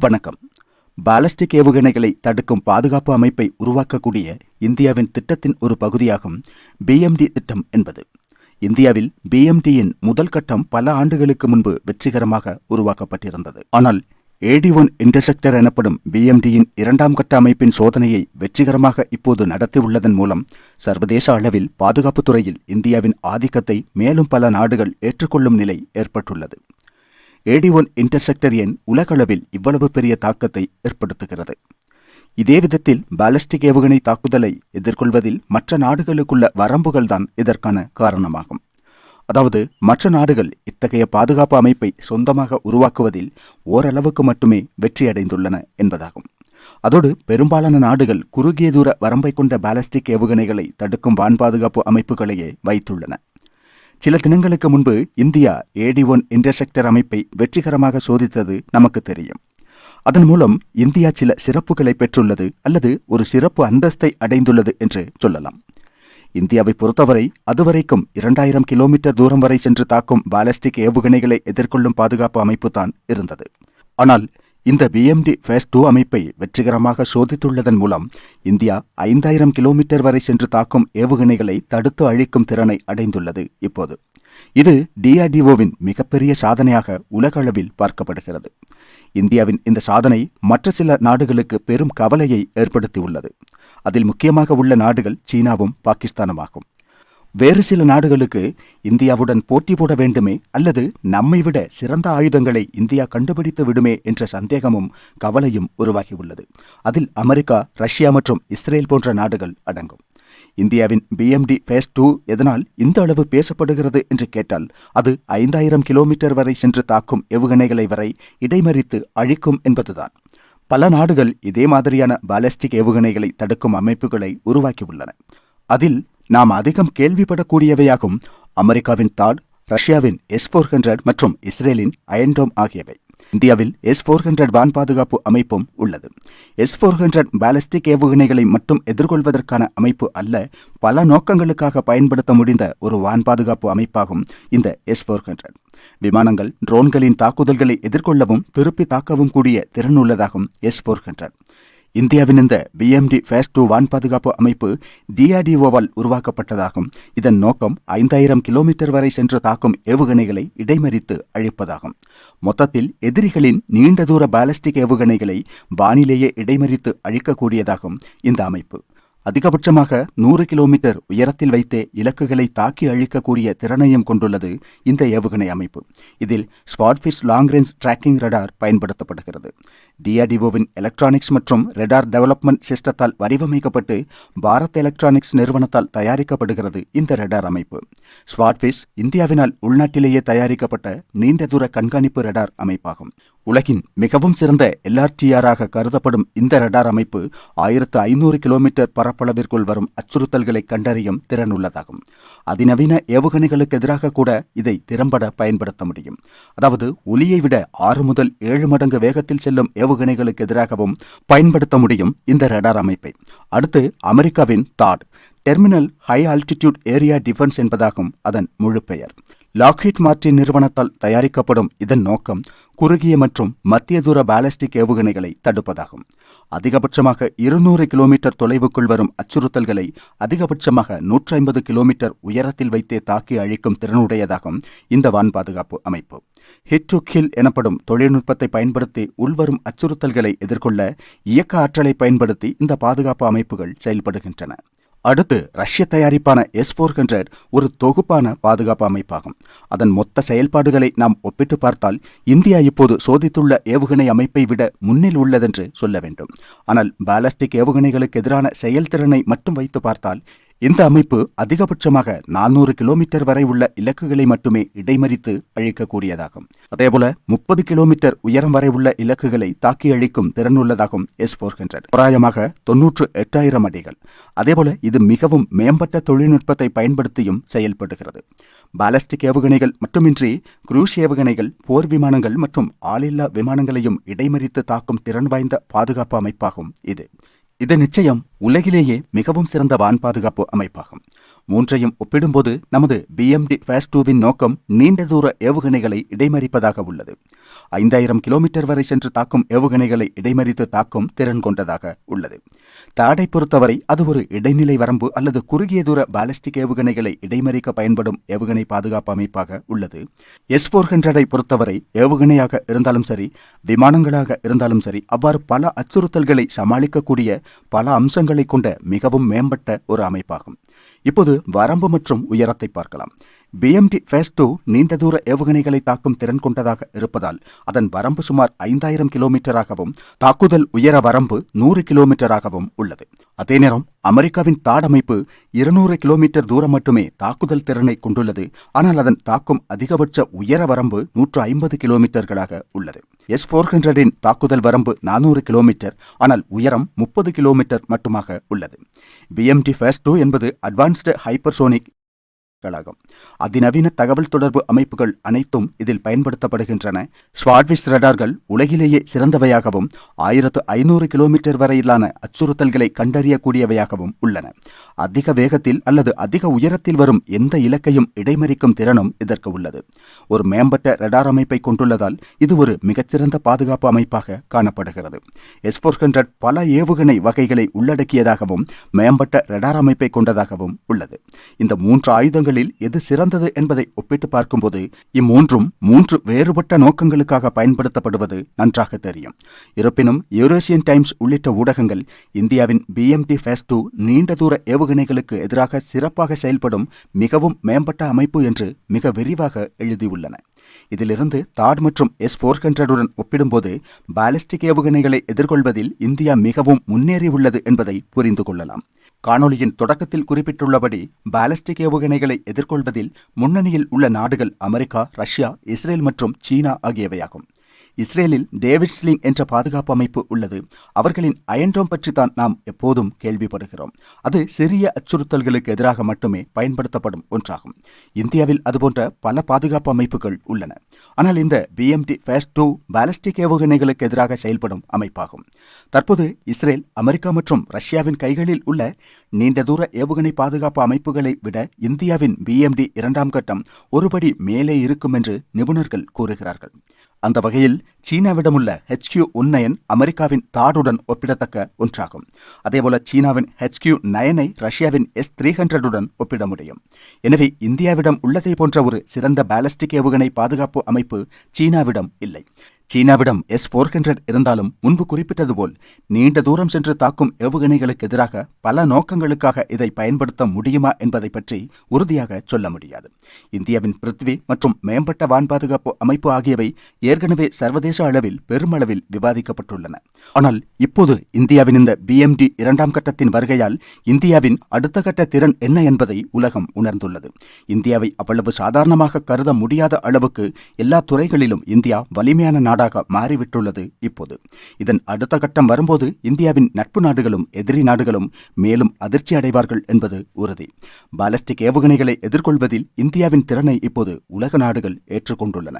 வணக்கம். பாலஸ்டிக் ஏவுகணைகளை தடுக்கும் பாதுகாப்பு அமைப்பை உருவாக்கக்கூடிய இந்தியாவின் திட்டத்தின் ஒரு பகுதியாகும் பிஎம்டி திட்டம் என்பது. இந்தியாவில் பிஎம்டியின் முதல் கட்டம் பல ஆண்டுகளுக்கு முன்பு வெற்றிகரமாக உருவாக்கப்பட்டிருந்தது. ஆனால் ஏடி ஒன் இன்டர்செக்டர் எனப்படும் பிஎம்டியின் இரண்டாம் கட்ட அமைப்பின் சோதனையை வெற்றிகரமாக இப்போது நடத்தியுள்ளதன் மூலம் சர்வதேச அளவில் பாதுகாப்புத் துறையில் இந்தியாவின் ஆதிக்கத்தை மேலும் பல நாடுகள் ஏற்றுக்கொள்ளும் நிலை ஏற்பட்டுள்ளது. ஏடி ஒன் இன்டர்செக்டர் எண் உலகளவில் இவ்வளவு பெரிய தாக்கத்தை ஏற்படுத்துகிறது. இதே விதத்தில் பாலிஸ்டிக் ஏவுகணை தாக்குதலை எதிர்கொள்வதில் மற்ற நாடுகளுக்குள்ள வரம்புகள்தான் இதற்கான காரணமாகும். அதாவது மற்ற நாடுகள் இத்தகைய பாதுகாப்பு அமைப்பை சொந்தமாக உருவாக்குவதில் ஓரளவுக்கு மட்டுமே வெற்றியடைந்துள்ளன என்பதாகும். அதோடு பெரும்பாலான நாடுகள் குறுகிய தூர வரம்பை கொண்ட பாலஸ்டிக் ஏவுகணைகளை தடுக்கும் வான் பாதுகாப்பு அமைப்புகளையே வைத்துள்ளன. சில தினங்களுக்கு முன்பு இந்தியா ஏடி ஒன் இன்டர்செக்டர் அமைப்பை வெற்றிகரமாக சோதித்தது நமக்கு தெரியும். அதன் மூலம் இந்தியா சில சிறப்புகளை பெற்றுள்ளது அல்லது ஒரு சிறப்பு அந்தஸ்தை அடைந்துள்ளது என்று சொல்லலாம். இந்தியாவை பொறுத்தவரை அதுவரைக்கும் இரண்டாயிரம் கிலோமீட்டர் தூரம் வரை சென்று தாக்கும் பாலிஸ்டிக் ஏவுகணைகளை எதிர்கொள்ளும் பாதுகாப்பு அமைப்பு தான் இருந்தது. ஆனால் இந்த பிஎம்டி ஃபேஸ் டூ அமைப்பை வெற்றிகரமாக சோதித்துள்ளதன் மூலம் இந்தியா ஐந்தாயிரம் கிலோமீட்டர் வரை சென்று தாக்கும் ஏவுகணைகளை தடுத்து அழிக்கும் திறனை அடைந்துள்ளது இப்போது. இது டிஆர்டிஓவின் மிகப்பெரிய சாதனையாக உலகளவில் பார்க்கப்படுகிறது. இந்தியாவின் இந்த சாதனை மற்ற சில நாடுகளுக்கு பெரும் கவலையை ஏற்படுத்தியுள்ளது. அதில் முக்கியமாக உள்ள நாடுகள் சீனாவும் பாகிஸ்தானுமாகும். வேறு சில நாடுகளுக்கு இந்தியாவுடன் போட்டி போட வேண்டுமே அல்லது நம்மை விட சிறந்த ஆயுதங்களை இந்தியா கண்டுபிடித்து விடுமே என்ற சந்தேகமும் கவலையும் உருவாகியுள்ளது. அதில் அமெரிக்கா ரஷ்யா மற்றும் இஸ்ரேல் போன்ற நாடுகள் அடங்கும். இந்தியாவின் பிஎம்டி ஃபேஸ் டூ எதனால் இந்த அளவு பேசப்படுகிறது என்று கேட்டால் அது ஐந்தாயிரம் கிலோமீட்டர் வரை சென்று தாக்கும் ஏவுகணைகளை வரை இடைமறித்து அழிக்கும் என்பதுதான். பல நாடுகள் இதே மாதிரியான பாலிஸ்டிக் ஏவுகணைகளை தடுக்கும் அமைப்புகளை உருவாக்கியுள்ளன. அதில் நாம் அதிகம் கேள்விப்படக்கூடியவையாகும் அமெரிக்காவின் தாட் ரஷ்யாவின் எஸ் ஃபோர் ஹண்ட்ரட் மற்றும் இஸ்ரேலின் அயன்டோம் ஆகியவை. இந்தியாவில் எஸ் ஃபோர் ஹண்ட்ரட் வான் பாதுகாப்பு அமைப்பும் உள்ளது. எஸ் ஃபோர் ஹண்ட்ரட் பாலிஸ்டிக் ஏவுகணைகளை மட்டும் எதிர்கொள்வதற்கான அமைப்பு அல்ல பல நோக்கங்களுக்காக பயன்படுத்த முடிந்த ஒரு வான் பாதுகாப்பு அமைப்பாகும் இந்த எஸ் ஃபோர் ஹண்ட்ரட் விமானங்கள் ட்ரோன்களின் தாக்குதல்களை எதிர்கொள்ளவும் திருப்பி தாக்கவும் கூடிய திறனுள்ளதாகும் எஸ் ஃபோர் ஹண்ட்ரட் இந்தியாவின் இந்த பிஎம்டி ஃபேஸ் டூ வான் பாதுகாப்பு அமைப்பு டிஆர்டிஓவால் உருவாக்கப்பட்டதாகும். இதன் நோக்கம் ஐந்தாயிரம் கிலோமீட்டர் வரை சென்று தாக்கும் ஏவுகணைகளை இடைமறித்து அழிப்பதாகும். மொத்தத்தில் எதிரிகளின் நீண்ட தூர பாலிஸ்டிக் ஏவுகணைகளை வானிலேயே இடைமறித்து அழிக்கக்கூடியதாகும் இந்த அமைப்பு. அதிகபட்சமாக நூறு கிலோமீட்டர் உயரத்தில் வைத்தே இலக்குகளை தாக்கி அழிக்கக்கூடிய திறனையும் கொண்டுள்ளது இந்த ஏவுகணை அமைப்பு. இதில் Swordfish long range tracking radar பயன்படுத்தப்படுகிறது. டிஆர்டிஓவின் எலக்ட்ரானிக்ஸ் மற்றும் ரெடார் டெவலப்மெண்ட் சிஸ்டத்தால் வடிவமைக்கப்பட்டு பாரத் எலக்ட்ரானிக்ஸ் நிறுவனத்தால் தயாரிக்கப்படுகிறது இந்த ரெடார் அமைப்பு. ஸ்வாட்ஃபிஷ் இந்தியாவினால் உள்நாட்டிலேயே தயாரிக்கப்பட்ட நீண்ட தூர கண்காணிப்பு ரெடார் அமைப்பாகும். உலகின் மிகவும் சிறந்த எல்ஆர்டிஆராக கருதப்படும் இந்த ரடார் அமைப்பு ஆயிரத்து ஐநூறு கிலோமீட்டர் பரப்பளவிற்குள் வரும் அச்சுறுத்தல்களை கண்டறியும் திறன் உள்ளதாகும். அதிநவீன ஏவுகணைகளுக்கு எதிராக கூட இதை திறம்பட பயன்படுத்த முடியும். அதாவது ஒலியை விட ஆறு முதல் ஏழு மடங்கு வேகத்தில் செல்லும் ஏவுகணைகளுக்கு எதிராகவும் பயன்படுத்த முடியும் இந்த ரடார் அமைப்பை. அடுத்து அமெரிக்காவின் thought terminal high altitude area defence என்பதாகும் அதன் முழு பெயர். லாக்ஹீட் மார்டின் நிறுவனத்தால் தயாரிக்கப்படும் இதன் நோக்கம் குறுகிய மற்றும் மத்திய தூர பாலிஸ்டிக் ஏவுகணைகளை தடுப்பதாகும். அதிகபட்சமாக இருநூறு கிலோமீட்டர் தொலைவுக்குள் வரும் அச்சுறுத்தல்களை அதிகபட்சமாக நூற்றி ஐம்பது கிலோமீட்டர் உயரத்தில் வைத்தே தாக்கி அழிக்கும் திறனுடையதாகும் இந்த வான் பாதுகாப்பு அமைப்பு. ஹிட் எனப்படும் தொழில்நுட்பத்தை பயன்படுத்தி உள்வரும் அச்சுறுத்தல்களை எதிர்கொள்ள இயக்க ஆற்றலை பயன்படுத்தி இந்த பாதுகாப்பு அமைப்புகள் செயல்படுகின்றன. அடுத்து ரஷ்ய தயாரிப்பான எஸ் ஃபோர் ஹண்ட்ரட் ஒரு தொகுப்பான பாதுகாப்பு அமைப்பாகும். அதன் மொத்த செயல்பாடுகளை நாம் ஒப்பிட்டு பார்த்தால் இந்தியா இப்போது சோதித்துள்ள ஏவுகணை அமைப்பை விட முன்னில் உள்ளதென்று சொல்ல வேண்டும். ஆனால் பாலஸ்டிக் ஏவுகணைகளுக்கு எதிரான செயல்திறனை மட்டும் வைத்து பார்த்தால் இந்த அமைப்பு அதிகபட்சமாக நானூறு கிலோமீட்டர் வரை உள்ள இலக்குகளை மட்டுமே இடைமறித்து அழிக்கக்கூடியதாகும். அதேபோல முப்பது கிலோமீட்டர் உயரம் வரை உள்ள இலக்குகளை தாக்கி அழிக்கும் திறனுள்ளதாகும் எஸ் போர் ஹண்ட்ரட் தோராயமாக தொன்னூற்று எட்டாயிரம் அடிகள். அதேபோல இது மிகவும் மேம்பட்ட தொழில்நுட்பத்தை பயன்படுத்தியும் செயல்படுகிறது. பாலஸ்டிக் ஏவுகணைகள் மட்டுமின்றி குரூஸ் ஏவுகணைகள் போர் விமானங்கள் மற்றும் ஆளில்லா விமானங்களையும் இடைமறித்து தாக்கும் திறன் வாய்ந்த பாதுகாப்பு அமைப்பாகும் இது. இது நிச்சயம் உலகிலேயே மிகவும் சிறந்த வான் பாதுகாப்பு அமைப்பாகும். மூன்றையும் ஒப்பிடும்போது நமது பிஎம்டி ஃபேஸ் டூவின் நோக்கம் நீண்ட தூர ஏவுகணைகளை இடைமறிப்பதாக உள்ளது. ஐந்தாயிரம் கிலோமீட்டர் வரை சென்று தாக்கும் ஏவுகணைகளை இடைமறித்து தாக்கும் திறன் கொண்டதாக உள்ளது. தாடை பொறுத்தவரை அது ஒரு இடைநிலை வரம்பு அல்லது குறுகிய தூர பாலிஸ்டிக் ஏவுகணைகளை இடைமறிக்க பயன்படும் ஏவுகணை பாதுகாப்பு அமைப்பாக உள்ளது. எஸ் ஃபோர் ஹண்ட்ரடை பொறுத்தவரை ஏவுகணையாக இருந்தாலும் சரி விமானங்களாக இருந்தாலும் சரி அவ்வாறு பல அச்சுறுத்தல்களை சமாளிக்கக்கூடிய பல அம்சங்களை கொண்ட மிகவும் மேம்பட்ட ஒரு அமைப்பாகும். இப்போது வரம்பு மற்றும் உயரத்தை பார்க்கலாம். பிஎம்டி ஃபேஸ் டூ நீண்ட தூர ஏவுகணைகளை தாக்கும் திறன் கொண்டதாக இருப்பதால் அதன் வரம்பு சுமார் ஐந்தாயிரம் கிலோமீட்டராகவும் தாக்குதல் உயர வரம்பு நூறு கிலோமீட்டராகவும் உள்ளது. அதே நேரம் அமெரிக்காவின் தாடமைப்பு இருநூறு கிலோமீட்டர் தூரம் மட்டுமே தாக்குதல் திறனை கொண்டுள்ளது. ஆனால் அதன் தாக்கும் அதிகபட்ச உயர வரம்பு நூற்று ஐம்பது கிலோமீட்டர்களாக உள்ளது. எஸ் ஃபோர் ஹண்ட்ரடின் தாக்குதல் வரம்பு நானூறு கிலோமீட்டர் ஆனால் உயரம் முப்பது கிலோமீட்டர் மட்டுமாக உள்ளது. பிஎம்டி ஃபேஸ் டூ என்பது அட்வான்ஸ்டு ஹைப்பர்சோனிக் கழகம். அதிநவீன தகவல் தொடர்பு அமைப்புகள் அனைத்தும் இதில் பயன்படுத்தப்படுகின்றன. ஸ்வாட்விஸ் ரடார்கள் உலகிலேயே சிறந்தவையாகவும் ஆயிரத்து ஐநூறு கிலோமீட்டர் வரையிலான அச்சுறுத்தல்களை கண்டறியக்கூடியவையாகவும் உள்ளன. அதிக வேகத்தில் அல்லது அதிக உயரத்தில் வரும் எந்த இலக்கையும் இடைமறிக்கும் திறனும் இதற்கு உள்ளது. ஒரு மேம்பட்ட ரடார் அமைப்பை கொண்டுள்ளதால் இது ஒரு மிகச்சிறந்த பாதுகாப்பு அமைப்பாக காணப்படுகிறது. எஸ் ஃபோர் ஹண்ட்ரட் பல ஏவுகணை வகைகளை உள்ளடக்கியதாகவும் மேம்பட்ட ரடார் அமைப்பை கொண்டதாகவும் உள்ளது. இந்த மூன்று ஆயுதங்கள் நோக்கங்களில் எது சிறந்தது என்பதை ஒப்பிட்டு பார்க்கும்போது இம்மூன்றும் மூன்று வேறுபட்ட நோக்கங்களுக்காக பயன்படுத்தப்படுவது நன்றாக தெரியும். இருப்பினும் யூரோசியன் டைம்ஸ் உள்ளிட்ட ஊடகங்கள் இந்தியாவின் பிஎம்டி ஃபேஸ் டூ நீண்ட தூர ஏவுகணைகளுக்கு எதிராக சிறப்பாக செயல்படும் மிகவும் மேம்பட்ட அமைப்பு என்று மிக விரிவாக எழுதியுள்ளன. இதிலிருந்து தாட் மற்றும் எஸ் ஃபோர் ஹண்ட்ரடுடன் ஒப்பிடும்போது பாலிஸ்டிக் ஏவுகணைகளை எதிர்கொள்வதில் இந்தியா மிகவும் முன்னேறியுள்ளது என்பதை புரிந்து கொள்ளலாம். காணொலியின் தொடக்கத்தில் குறிப்பிட்டுள்ளபடி பாலிஸ்டிக் ஏவுகணைகளை எதிர்கொள்வதில் முன்னணியில் உள்ள நாடுகள் அமெரிக்கா ரஷ்யா இஸ்ரேல் மற்றும் சீனா ஆகியவையாகும். இஸ்ரேலில் டேவிட்ஸ்லிங் என்ற பாதுகாப்பு அமைப்பு உள்ளது. அவர்களின் அயன்டோம் பற்றி தான் நாம் எப்போதும் கேள்விப்படுகிறோம். அது சிறிய அச்சுறுத்தல்களுக்கு எதிராக மட்டுமே பயன்படுத்தப்படும் ஒன்றாகும். இந்தியாவில் அதுபோன்ற பல பாதுகாப்பு அமைப்புகள் உள்ளன. ஆனால் இந்த பிஎம்டி ஃபேஸ் டூ பாலிஸ்டிக் ஏவுகணைகளுக்கு எதிராக செயல்படும் அமைப்பாகும். தற்போது இஸ்ரேல் அமெரிக்கா மற்றும் ரஷ்யாவின் கைகளில் உள்ள நீண்ட தூர ஏவுகணை பாதுகாப்பு அமைப்புகளை விட இந்தியாவின் பிஎம்டி இரண்டாம் கட்டம் ஒருபடி மேலே இருக்கும் என்று நிபுணர்கள் கூறுகிறார்கள். அந்த வகையில் சீனாவிடமுள்ள ஹெச்கியூ உன்னயன் அமெரிக்காவின் தாடுடன் ஒப்பிடத்தக்க ஒன்றாகும். அதேபோல சீனாவின் ஹெச்கியூ நயனை ரஷ்யாவின் எஸ் த்ரீ ஹண்ட்ரடுடன் ஒப்பிட முடியும். எனவே இந்தியாவிடம் உள்ளதை போன்ற ஒரு சிறந்த பாலிஸ்டிக் ஏவுகணை பாதுகாப்பு அமைப்பு சீனாவிடம் இல்லை. சீனாவிடம் எஸ் ஃபோர் ஹண்ட்ரட் இருந்தாலும் முன்பு குறிப்பிட்டது போல் நீண்ட தூரம் சென்று தாக்கும் ஏவுகணைகளுக்கு எதிராக பல நோக்கங்களுக்காக இதை பயன்படுத்த முடியுமா என்பதை பற்றி உறுதியாக சொல்ல முடியாது. இந்தியாவின் பிருத்வி மற்றும் மேம்பட்ட வான் பாதுகாப்பு அமைப்பு ஆகியவை ஏற்கனவே சர்வதேச அளவில் பெருமளவில் விவாதிக்கப்பட்டுள்ளன. ஆனால் இப்போது இந்தியாவின் இந்த பிஎம்டி இரண்டாம் கட்டத்தின் வருகையால் இந்தியாவின் அடுத்த கட்ட திறன் என்ன என்பதை உலகம் உணர்ந்துள்ளது. இந்தியாவை அவ்வளவு சாதாரணமாக கருத முடியாத அளவுக்கு எல்லா துறைகளிலும் இந்தியா வலிமையான நாடு நாடாக மாறிவிட்டுள்ளது இப்போது. இதன் அடுத்த கட்டம் வரும்போது இந்தியாவின் நட்பு நாடுகளும் எதிரி நாடுகளும் மேலும் அதிர்ச்சி அடைவார்கள் என்பது உறுதி. பாலஸ்டிக் ஏவுகணைகளை எதிர்கொள்வதில் இந்தியாவின் திறனை இப்போது உலக நாடுகள் ஏற்றுக்கொண்டுள்ளன.